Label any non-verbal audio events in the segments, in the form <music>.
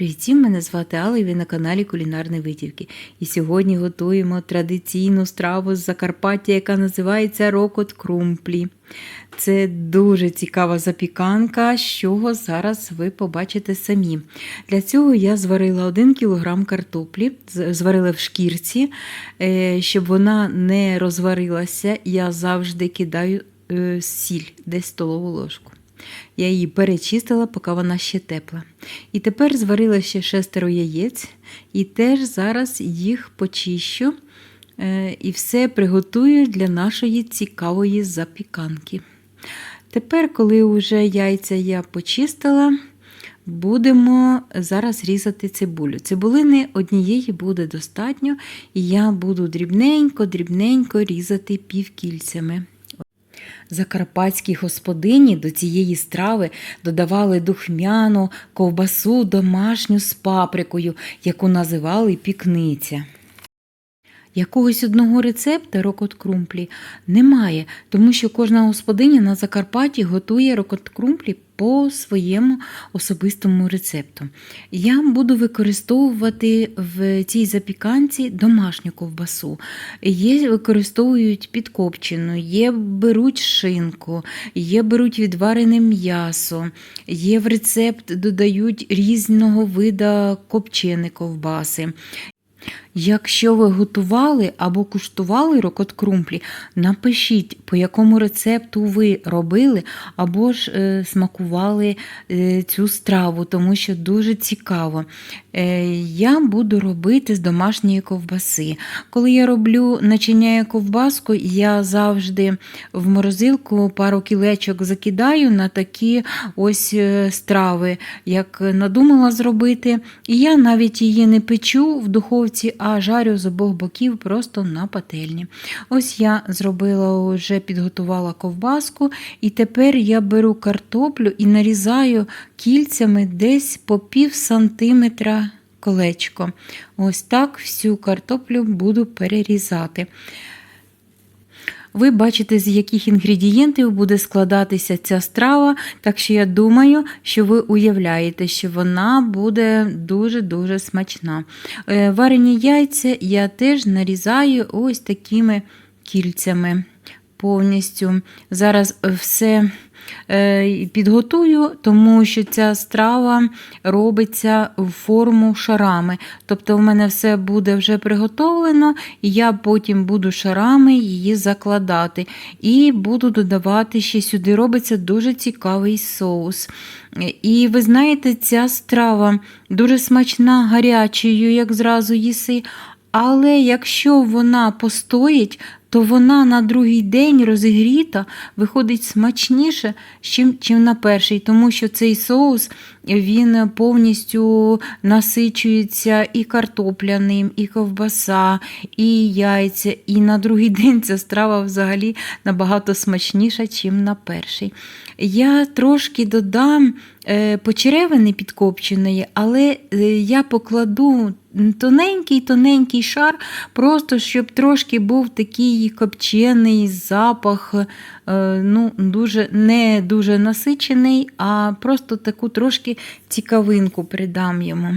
Привіт, всім, мене звати Алла і ви на каналі Кулінарні Витівки. І сьогодні готуємо традиційну страву з Закарпаття, яка називається рокот крумплі. Це дуже цікава запіканка, чого зараз ви побачите самі. Для цього я зварила 1 кг картоплі, зварила в шкірці, Е, щоб вона не розварилася. Я завжди кидаю е, сіль, десь столову ложку. Я її перечистила, поки вона ще тепла. І тепер зварила ще шестеро яєць, і теж зараз їх почищу е, і все приготую для нашої цікавої запіканки. Тепер, коли вже яйця я почистила, будемо зараз різати цибулю. Цибулини однієї буде достатньо, і я буду дрібненько-дрібненько різати півкільцями. Закарпатські господині до цієї страви додавали духмяну ковбасу домашню з паприкою, яку називали пікниця. Якогось одного рецепта рокот крумплі немає, тому що кожна господиня на Закарпатті готує рокот крумплі по своєму особистому рецепту. Я буду використовувати в цій запіканці домашню ковбасу. Є використовують підкопчену, є беруть шинку, є беруть відварене м'ясо, є в рецепт додають різного вида копчені ковбаси. Якщо ви готували або куштували рокот крумплі, напишіть, по якому рецепту ви робили або ж е, смакували е, цю страву, тому що дуже цікаво. Е, я буду робити з домашньої ковбаси. Коли я роблю начиняю ковбаску, я завжди в морозилку пару кілечок закидаю на такі ось е, страви, як надумала зробити. І я навіть її не печу в духовці, а жарю з обох боків просто на пательні. Ось я зробила, вже підготувала ковбаску, і тепер я беру картоплю і нарізаю кільцями десь по пів сантиметра колечко. Ось так всю картоплю буду перерізати. Ви бачите, з яких інгредієнтів буде складатися ця страва, так що я думаю, що ви уявляєте, що вона буде дуже-дуже смачна. Е, Варені яйця я теж нарізаю ось такими кільцями повністю. Зараз все підготую, тому що ця страва робиться в форму шарами. Тобто, в мене все буде вже приготовлено, і я потім буду шарами її закладати. І буду додавати ще сюди робиться дуже цікавий соус. І ви знаєте, ця страва дуже смачна гарячою, як зразу їси. Але якщо вона постоїть, то вона на другий день розігріта, виходить смачніше, чим, на перший, тому що цей соус він повністю насичується і картопляним, і ковбаса, і яйця. І на другий <laughs> день ця страва взагалі набагато смачніша, чим на перший. Я трошки додам е, почеревини підкопченої, але е, я покладу тоненький-тоненький шар, просто щоб трошки був такий копчений запах, ну, дуже, не дуже насичений, а просто таку трошки цікавинку придам йому.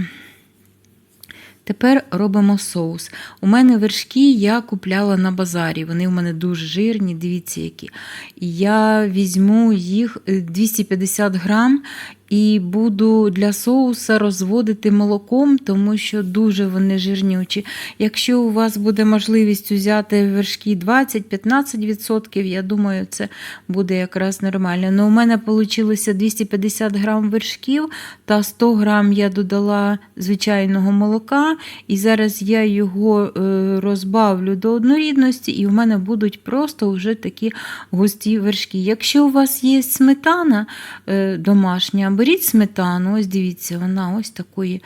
Тепер робимо соус. У мене вершки я купляла на базарі. Вони в мене дуже жирні, дивіться які. Я візьму їх е, 250 грам і буду для соуса розводити молоком, тому що дуже вони жирнючі. Якщо у вас буде можливість взяти вершки 20-15%, я думаю, це буде якраз нормально. Ну, у мене вийшло 250 грам вершків та 100 грам я додала звичайного молока, і зараз я його е, розбавлю до однорідності, і у мене будуть просто вже такі густі вершки. Якщо у вас є сметана е, домашня, беріть сметану, ось дивіться, вона ось такої,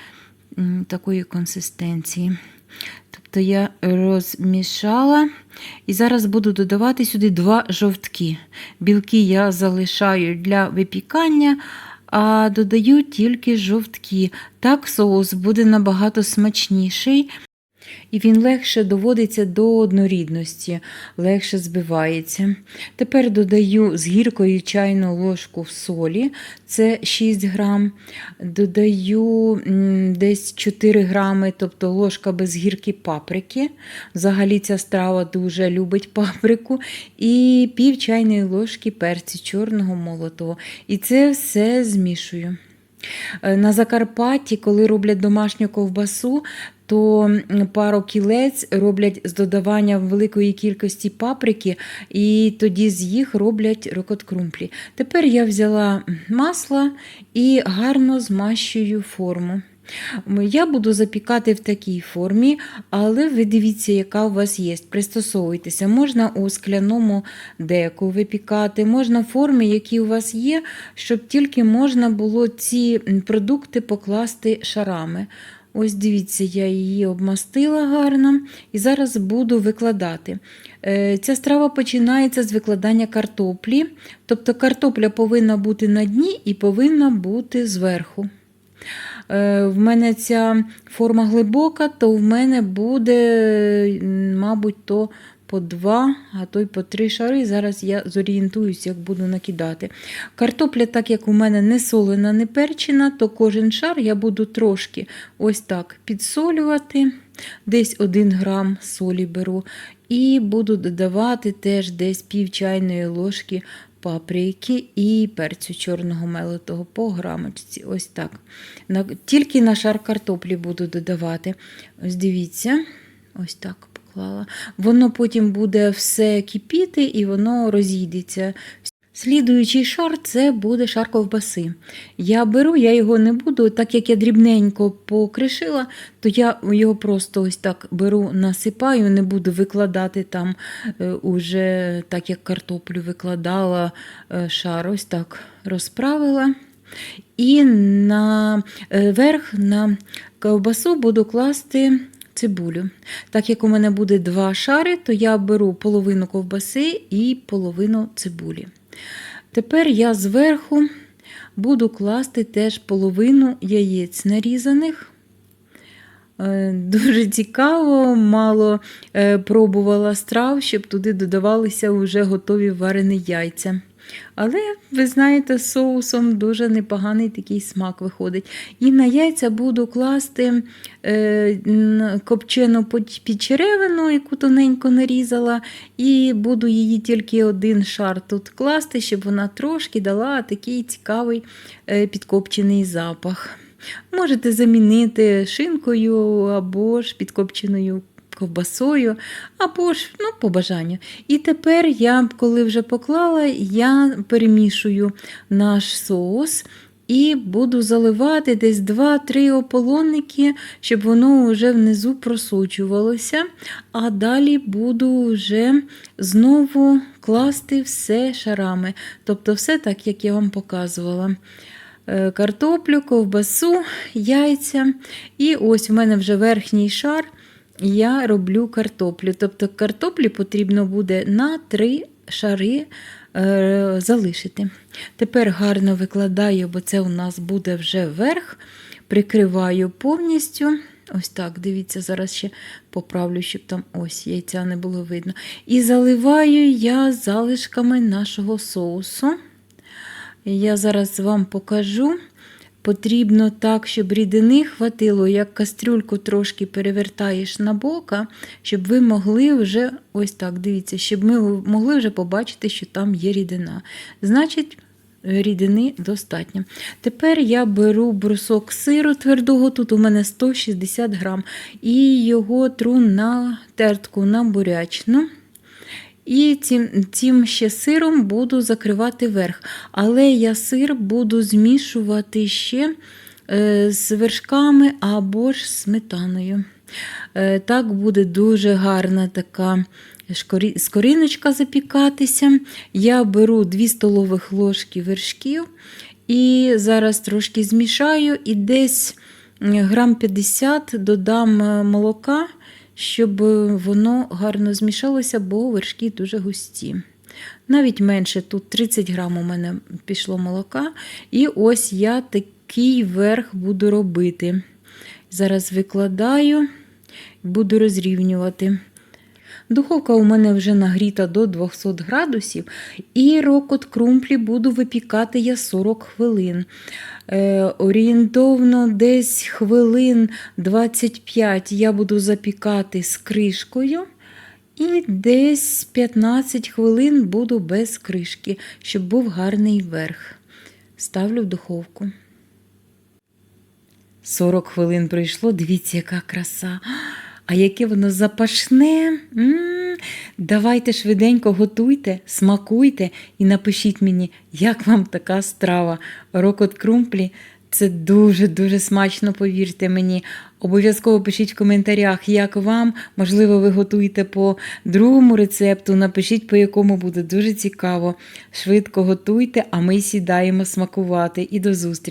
такої консистенції. Тобто я розмішала і зараз буду додавати сюди два жовтки. Білки я залишаю для випікання, а додаю тільки жовтки. Так соус буде набагато смачніший. І він легше доводиться до однорідності, легше збивається. Тепер додаю з гіркою чайну ложку солі, це 6 грам. Додаю десь 4 грами, тобто ложка без гірки паприки. Взагалі ця страва дуже любить паприку. І пів чайної ложки перцю чорного молотого. І це все змішую. Е, На Закарпатті, коли роблять домашню ковбасу, то пару кілець роблять з додаванням великої кількості паприки, і тоді з їх роблять рокоткрумплі. Тепер я взяла масло і гарно змащую форму. Я буду запікати в такій формі, але ви дивіться, яка у вас є. Пристосовуйтеся. Можна у скляному деку випікати, можна в формі, які у вас є, щоб тільки можна було ці продукти покласти шарами. Ось дивіться, я її обмастила гарно і зараз буду викладати. Е, Ця страва починається з викладання картоплі. Тобто картопля повинна бути на дні і повинна бути зверху. Е, В мене ця форма глибока, то в мене буде, мабуть, то по два, а то й по три шари. Зараз я зорієнтуюсь, як буду накидати. Картопля, так як у мене не солена, не перчена, то кожен шар я буду трошки ось так підсолювати, десь 1 грам солі беру. І буду додавати теж десь пів чайної ложки паприки і перцю чорного мелотого по грамочці. Ось так. Тільки на шар картоплі буду додавати. Ось дивіться, ось так поклала. Воно потім буде все кипіти і воно розійдеться. Слідуючий шар це буде шар ковбаси. Я беру, я його не буду, так як я дрібненько покришила, то я його просто ось так беру, насипаю, не буду викладати там е, уже так, як картоплю викладала е, шар, ось так розправила. І на е, верх на ковбасу буду класти цибулю. Так як у мене буде два шари, то я беру половину ковбаси і половину цибулі. Тепер я зверху буду класти теж половину яєць нарізаних. Е, Дуже цікаво, мало е, пробувала страв, щоб туди додавалися вже готові варені яйця. Але, ви знаєте, з соусом дуже непоганий такий смак виходить. І на яйця буду класти е, копчену підчеревину, яку тоненько нарізала, і буду її тільки один шар тут класти, щоб вона трошки дала такий цікавий е, підкопчений запах. Можете замінити шинкою або ж підкопченою ковбасою, або ж ну, по бажанню. І тепер я, коли вже поклала, я перемішую наш соус. І буду заливати десь 2-3 ополонники, щоб воно вже внизу просочувалося. А далі буду вже знову класти все шарами. Тобто, все так, як я вам показувала. Е, Картоплю, ковбасу, яйця. І ось в мене вже верхній шар. Я роблю картоплю. Тобто картоплі потрібно буде на 3 шари е, залишити. Тепер гарно викладаю, бо це у нас буде вже верх. Прикриваю повністю. Ось так, дивіться, зараз ще поправлю, щоб там ось яйця не було видно. І заливаю я залишками нашого соусу. Я зараз вам покажу. Потрібно так, щоб рідини хватило, як кастрюльку трошки перевертаєш на бока, щоб ви могли вже, ось так, дивіться, щоб ми могли вже побачити, що там є рідина. Значить, рідини достатньо. Тепер я беру брусок сиру твердого, тут у мене 160 грам, і його тру на тертку на бурячну. І цим, цим ще сиром буду закривати верх. Але я сир буду змішувати ще е, з вершками або ж сметаною. Е, так буде дуже гарна така скориночка запікатися. Я беру 2 столових ложки вершків і зараз трошки змішаю і десь грам 50 додам е, молока щоб воно гарно змішалося, бо вершки дуже густі. Навіть менше, тут 30 грам у мене пішло молока. І ось я такий верх буду робити. Зараз викладаю Буду розрівнювати. Духовка у мене вже нагріта до 200 градусів, і рокот крумплі буду випікати я 40 хвилин. Е, орієнтовно десь хвилин 25 я буду запікати з кришкою. І десь 15 хвилин буду без кришки, щоб був гарний верх. Ставлю в духовку. 40 хвилин пройшло, дивіться, яка краса. А яке воно запашне. м Давайте швиденько готуйте, смакуйте і напишіть мені, як вам така страва. Рокот крумплі. Це дуже-дуже смачно, повірте мені. Обов'язково пишіть в коментарях, як вам. Можливо, ви готуєте по другому рецепту. Напишіть, по якому буде дуже цікаво. Швидко готуйте, а ми сідаємо смакувати. І до зустрічі!